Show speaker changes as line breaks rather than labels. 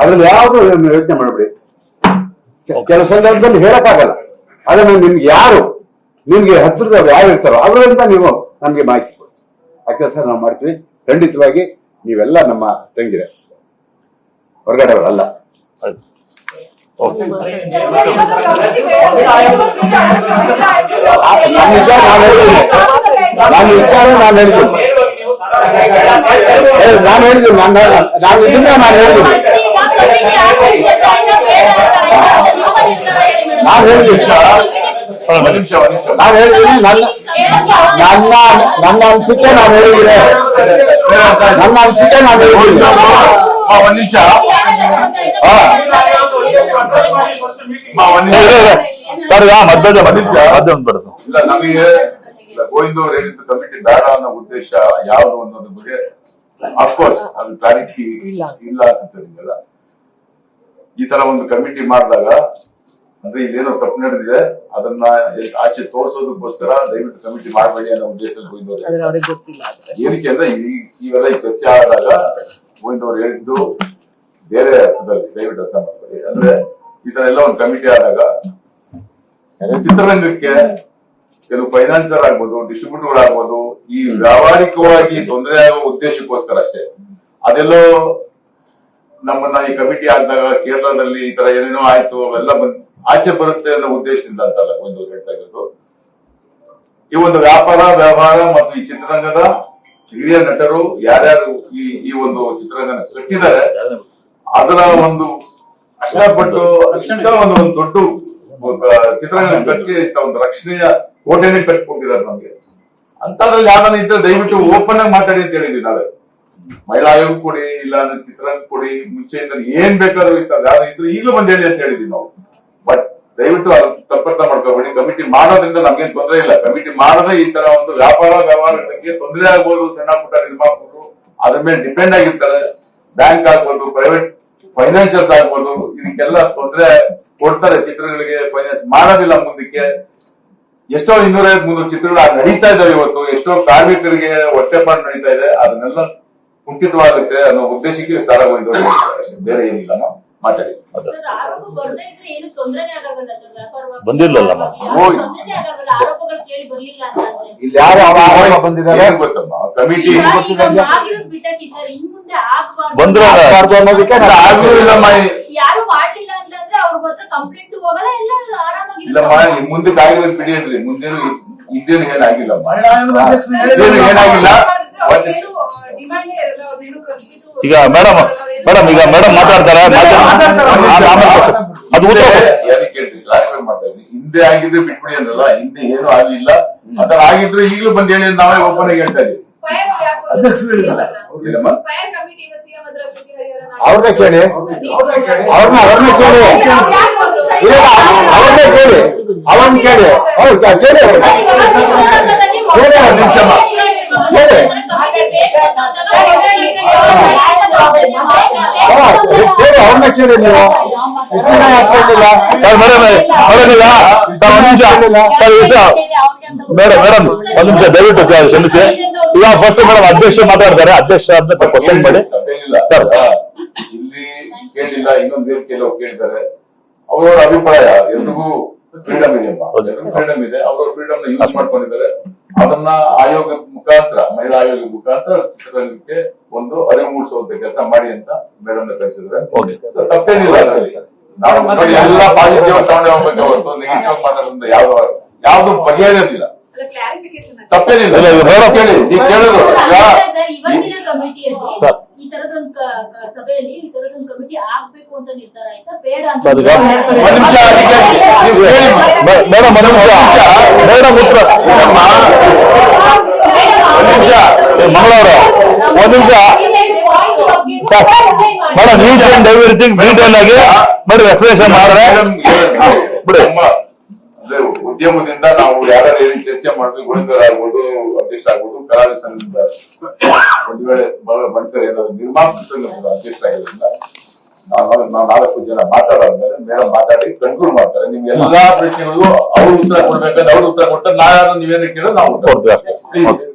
ಅದ್ರಲ್ಲಿ ಯಾವ್ದು ಯೋಚನೆ ಮಾಡಬೇಡಿ. ಕೆಲವು ಸಂದರ್ಭದಲ್ಲಿ ಹೇಳಕ್ಕಾಗಲ್ಲ. ಅದನ್ನು ನಿಮ್ಗೆ ಯಾರು ನಿಮ್ಗೆ ಹತ್ತಿರದವ್ರು ಯಾರು ಇರ್ತಾರೋ ಅವರಿಂದ ನೀವು ನಮ್ಗೆ ಮಾಹಿತಿ ಕೊಡಿ. ಆ ಕೆಲಸ ನಾವು ಮಾಡ್ತೀವಿ. ಖಂಡಿತವಾಗಿ ನೀವೆಲ್ಲ ನಮ್ಮ ತಂಗಿರ. ಹೊರಗಡೆಯವರಲ್ಲ. ನಾನು ವಿಚಾರ ನಾನು ಹೇಳಿದ್ದೀನಿ ನಾನು ಹೇಳಿದ್ದೀನಿ ನಾನು ನಾನು ಇದನ್ನ ನಾನು ಹೇಳಿದ್ದೀನಿ ನಾನು ಹೇಳಿದ್ದೀನಿ
ನಿಮಿಷ
ನಾನು ನನ್ನ ನನ್ನ ನನ್ನ ಅನಿಸಿಕೆ ನಾನು ಹೇಳಿದ್ದೀನಿ. ನನ್ನ ಅನಿಸಿಕೆ ನಾನು ಹೇಳಿದ್ದೀನಿ.
ಆ, ಒಂದ್ ನಿಮಿಷ.
ಸರ್ ಮಧ್ಯ ಮಧ್ಯ ಮಧ್ಯ ಒಂದು ಬಿಡುದು
ಇಲ್ಲ ನಮಗೆ ಗೋವಿಂದ ಅವ್ರು ಹೇಳಿದ್ದು ಕಮಿಟಿ ಬೇಡ ಅನ್ನೋ ಉದ್ದೇಶ ಯಾವ್ದು ಅನ್ನೋದ್ರ ಬಗ್ಗೆ ಅಫ್ಕೋರ್ಸ್ ಅದು ಕ್ಲಾರಿಟಿ ಇಲ್ಲ. ಅಂತ ನಿಮ್ಗೆಲ್ಲ ಈ ತರ ಒಂದು ಕಮಿಟಿ ಮಾಡಿದಾಗ ಅಂದ್ರೆ ಇಲ್ಲೇನೋ ತಪ್ಪು ನಡೆದಿದೆ ಅದನ್ನ ಆಚೆ ತೋರಿಸೋದಕ್ಕೋಸ್ಕರ ದಯವಿಟ್ಟು ಕಮಿಟಿ ಮಾಡಬೇಡಿ ಅನ್ನೋ ಉದ್ದೇಶದಲ್ಲಿ
ಆದ್ರೆ.
ಏನಕ್ಕೆ ಅಂದ್ರೆ ಇವೆಲ್ಲ ಈ ಚರ್ಚೆ ಆದಾಗ ಗೋವಿಂದ ಅವ್ರು ಹೇಳಿದ್ದು ಬೇರೆ ಅರ್ಥದಲ್ಲಿ ದಯವಿಟ್ಟು ಅರ್ಥ ಮಾಡ್ಕೊಳ್ಳಿ. ಅಂದ್ರೆ ಈ ತರ ಎಲ್ಲ ಒಂದು ಕಮಿಟಿ ಆದಾಗ ಚಿತ್ರರಂಗಕ್ಕೆ ಕೆಲವು ಫೈನಾನ್ಸರ್ ಆಗ್ಬೋದು ಡಿಸ್ಟ್ರಿಬ್ಯೂಟರ್ ಆಗ್ಬೋದು ಈ ವ್ಯಾವಹಾರಿಕವಾಗಿ ತೊಂದರೆ ಆಗೋ ಉದ್ದೇಶಕ್ಕೋಸ್ಕರ ಅಷ್ಟೇ. ಅದೆಲ್ಲೋ ನಮ್ಮನ್ನ ಈ ಕಮಿಟಿ ಆದಾಗ ಕೇರಳದಲ್ಲಿ ಈ ತರ ಏನೇನೋ ಆಯ್ತು, ಅವೆಲ್ಲ ಬಂದ್ ಆಚೆ ಬರುತ್ತೆ ಅನ್ನೋ ಉದ್ದೇಶದಿಂದ ಅಂತಲ್ಲ ಒಂದು ಹೇಳ್ತಾ ಈ ಒಂದು ವ್ಯಾಪಾರ, ವ್ಯವಹಾರ ಮತ್ತು ಈ ಚಿತ್ರರಂಗದ ಹಿರಿಯ ನಟರು ಯಾರ್ಯಾರು ಈ ಈ ಒಂದು ಚಿತ್ರರಂಗನ ಕಟ್ಟಿದ್ದಾರೆ, ಅದರ ಒಂದು ಕಷ್ಟಪಟ್ಟು ಒಂದು ಒಂದು ದೊಡ್ಡ ಚಿತ್ರರಂಗ ಕಟ್ಟಿ ಒಂದು ರಕ್ಷಣೆಯ ಕೋಟೆನೇ ಕಟ್ಕೊಂಡಿದ್ದಾರೆ ನಮ್ಗೆ. ಅಂತದ್ರಲ್ಲಿ ಯಾವ್ದಾನ ಇದ್ರೆ ದಯವಿಟ್ಟು ಓಪನ್ ಆಗಿ ಮಾತಾಡಿ ಅಂತ ಹೇಳಿದ್ವಿ ನಾವೇ. ಮಹಿಳಾ ಕೊಡಿ ಇಲ್ಲ ಅಂದ್ರೆ ಕೊಡಿ, ಮುಂಚೆಯಿಂದ ಏನ್ ಬೇಕಾದ್ರೂ ಇರ್ತದೆ. ಯಾರು ಇದ್ರು ಈಗಲೂ ಬಂದ್ ಹೇಳಿ ಅಂತ ಹೇಳಿದ್ವಿ ನಾವು. ಬಟ್ ದಯವಿಟ್ಟು ಅದು ತಪ್ಪರ್ಥ ಮಾಡ್ಕೋಬೇಡಿ. ಕಮಿಟಿ ಮಾಡೋದ್ರಿಂದ ನಮ್ಗೇನ್ ತೊಂದರೆ ಇಲ್ಲ. ಕಮಿಟಿ ಮಾಡದೆ ಈ ತರ ಒಂದು ವ್ಯಾಪಾರ ವ್ಯವಹಾರಕ್ಕೆ ತೊಂದರೆ ಆಗ್ಬೋದು, ಸಣ್ಣ ಪುಟ್ಟ ನಿರ್ಮಾಪಕರು. ಅದ್ರ ಮೇಲೆ ಡಿಪೆಂಡ್ ಆಗಿರ್ತಾರೆ. ಬ್ಯಾಂಕ್ ಆಗ್ಬೋದು ಪ್ರೈವೇಟ್ ಫೈನಾನ್ಷಿಯಲ್ಸ್ ಆಗ್ಬೋದು. ಇದಕ್ಕೆಲ್ಲ ತೊಂದರೆ ಕೊಡ್ತಾರೆ ಚಿತ್ರಗಳಿಗೆ. ಫೈನಾನ್ಸ್ ಮಾಡೋದಿಲ್ಲ ಮುಂದಕ್ಕೆ. ಎಷ್ಟೋ ಇನ್ನೂರೈವತ್ ಮುನ್ನೂರು ಚಿತ್ರಗಳು ನಡೀತಾ ಇದಾವೆ ಇವತ್ತು. ಎಷ್ಟೋ ಕಾರ್ಮಿಕರಿಗೆ ಹೊಟ್ಟೆಪಾಡು ನಡೀತಾ ಇದೆ. ಅದನ್ನೆಲ್ಲ ಕುಂಠಿತವಾಗುತ್ತೆ ಅನ್ನೋ ಉದ್ದೇಶಕ್ಕೆ ಸಾಲ ಬೇರೆ ಏನಿಲ್ಲ ಮಾತಾಡಿ
ಬಂದಿಲ್ಲ
ಸರ್, ಆರೋಪ ಬರ್ದೇ ಇದ್ರೆ ಏನು ತೊಂದ್ರೆನೇ ಆಗಲ್ಲ ಸರ್ ವ್ಯಾಪಾರವಾಗಿ
ಬಂದಿರ್ಲಿಲ್ಲಮ್ಮ.
ಯಾವ ತೊಂದ್ರೆನೇ ಆಗಲ್ಲ ಆರೋಪಗಳು ಕೇಳಿ ಬರ್ಲಿಲ್ಲ ಅಂತಂದ್ರೆ
ಇಲ್ಲಿ ಯಾರು ಆರೋಪ ಬಂದಿದ್ದಾರೆ
ಕಮಿಟಿ
ಬಂದ್ರು
ಮುಂದೆ ಅನ್ನೋದಕ್ಕೆ ನಾನು
ಇಲ್ಲಮ್ಮ ಈ-
ಯಾರು ಮಾಡ್ಲಿಲ್ಲ ಅಂತಂದ್ರೆ ಅವ್ರ ಹತ್ರ ಕಂಪ್ಲೇಂಟ್ ಹೋಗಲ್ಲ ಎಲ್ಲ ಆರಾಮಾಗಿ
ಇಲ್ಲಮ್ಮ ಈ ಮುಂದಕ್ಕೆ ಆಗಿರೋದು ಬಿಡಿ ಅಂದ್ರೆ ಮುಂದೇನು ಇದೇನು ಏನಾಗಿಲ್ಲಮ್ಮ ಏನಾಗಿಲ್ಲ
ಈಗ ಮೇಡಮ್ ಮೇಡಮ್ ಈಗ ಮೇಡಮ್ ಮಾತಾಡ್ತಾರೆ. ಅದು ಉತ್ತರ
ಹಿಂದೆ ಆಗಿದ್ರೆ ಬಿಟ್ಬಿಡಿ ಅಂದ್ರಲ್ಲ ಹಿಂದೆ ಏನು ಆಗ್ಲಿಲ್ಲ ಅದರ ಆಗಿದ್ರೆ ಈಗಲೂ ಬಂದು ಹೇಳಿ ಅಂತ ನಾವೇ ಓಪನ್ ಆಗಿ ಹೇಳ್ತಾ ಇದೀವಿ
ಅವ್ರನ್ನೇ ಕೇಳಿ ಅವ್ರನ್ನ ಅವ್ರನ್ನೇ ಕೇಳಿ ಅವ್ರನ್ನೇ ಕೇಳಿ ಅವನ್ ಕೇಳಿ ಅವ್ರನ್ನ. ಕೇಳಿ ಅವ್ರ ಕೇಳಿ ನೀವು
ಮೇಡಮ್ ಮೇಡಮ್ ಸರ್ ನಿಮಿಷ ಸರ್ ಮೇಡಮ್ ಮೇಡಮ್ ಒಂದ್ ನಿಮಿಷ ದಯವಿಟ್ಟು ಕ್ಷಮಿಸಿ ಈಗ ಫಸ್ಟ್ ಮೇಡಮ್ ಅಧ್ಯಕ್ಷ ಮಾತಾಡ್ತಾರೆ ಅಧ್ಯಕ್ಷ ಅಂತ ಕ್ವಶನ್ ಮಾಡಿ ಸರ್.
ಇಲ್ಲಿ ಕೇಳಿಲ್ಲ ಇನ್ನೊಂದು ಬೇರೆ ಕೆಲವು ಕೇಳ್ತಾರೆ ಅವರವರ ಅಭಿಪ್ರಾಯ ಎಲ್ರಿಗೂ ಫ್ರೀಡಮ್ ಇದೆ ಫ್ರೀಡಮ್ ಇದೆ ಅವರವ್ರ ಫ್ರೀಡಮ್ ಯೂಸ್ ಮಾಡ್ಕೊಂಡಿದ್ದಾರೆ ಅದನ್ನ ಆಯೋಗದ ಮುಖಾಂತರ ಮಹಿಳಾ ಆಯೋಗದ ಮುಖಾಂತರ ಚಿತ್ರರಂಗಕ್ಕೆ ಒಂದು ಅರಿವು ಮೂಡಿಸುವಂತ ಕೆಲಸ ಮಾಡಿ ಅಂತ ಮೇಡಮ್ನ ಕಳಿಸಿದ್ರೆ. ತಪ್ಪೇನಿಲ್ಲ ಅದರಲ್ಲಿ. ನಾವು ಎಲ್ಲ ಪಾಸಿಟಿವ್ ತಗೊಂಡೆ ಹೋಗ್ಬೇಕು ಹೊರತು ನೆಗೆಟಿವ್ ಮಾತಾಡೋದ್ರಿಂದ ಯಾವ ಯಾವ್ದು ಬಗೆಹರಿಯೋದಿಲ್ಲ ತಪ್ಪೇನಿಲ್ಲ.
ಮೇಡಮ್
ಕೇಳಿ. ನೀವು ಕೇಳೋದು. ಈಗ
ಸರ್, ಇವತ್ತಿನ ಕಮಿಟಿಯಲ್ಲಿ. ಈ ತರದೊಂದು ಸಭೆಯಲ್ಲಿ ಈ ತರದೊಂದು ಕಮಿಟಿ ಆಗ್ಬೇಕು ಅಂತ ನಿರ್ಧಾರ ಆಯ್ತಾ? ಬೇಡ ಅಂತ
ಮೇಡಮ್ ಮೇಡಮ್
ನಮ್ಮ ಒಂದ್ ನಿಮಿಷ
ಮಂಗಳವಾರ ಒಂದ್ ನಿಮಿಷ sir madam each and everything detail ಆಗಿ ಮೇಡಮ್ ಎಕ್ಸ್ಪ್ಲೇಷನ್ ಮಾಡ್ರೆ ಬಿಡಿ.
ಉದ್ಯಮದಿಂದ ನಾವು ಯಾರು ಏನ್ ಚರ್ಚೆ ಮಾಡ್ತೀವಿ ಗುಣಿಕರ್ ಆಗ್ಬೋದು ಅಧ್ಯಕ್ಷ ಆಗ್ಬೋದು ಕಲಾವಿದ ಸಂಘದಿಂದ ಒಂದ್ ವೇಳೆ ಬಂಟರ್ ಏನಾದ್ರು ನಿರ್ಮಾಪಕ ಸಂಘದ ಅಧ್ಯಕ್ಷ ಆಗಿರೋದ್ರಿಂದ ನಾವು ನಾವು ನಾಲ್ಕು ಜನ ಮಾತಾಡಾದ್ಮೇಲೆ ಮೇಡಮ್ ಮಾತಾಡಿ ಕನ್ಕ್ಲೂಡ್ ಮಾಡ್ತಾರೆ ನಿಮ್ಗೆ ಎಲ್ಲಾ ಪ್ರಶ್ನೆಗಳಿಗೂ ಅವ್ರು ಉತ್ತರ ಕೊಡ್ಬೇಕಂದ್ರೆ ಅವ್ರು ಉತ್ತರ ನೀವೇನು ಕೇಳೋ ನಾವು
ಕೊಡ್ತೀವಿ.
ಕೊಡ್ತೀವಿ. Please.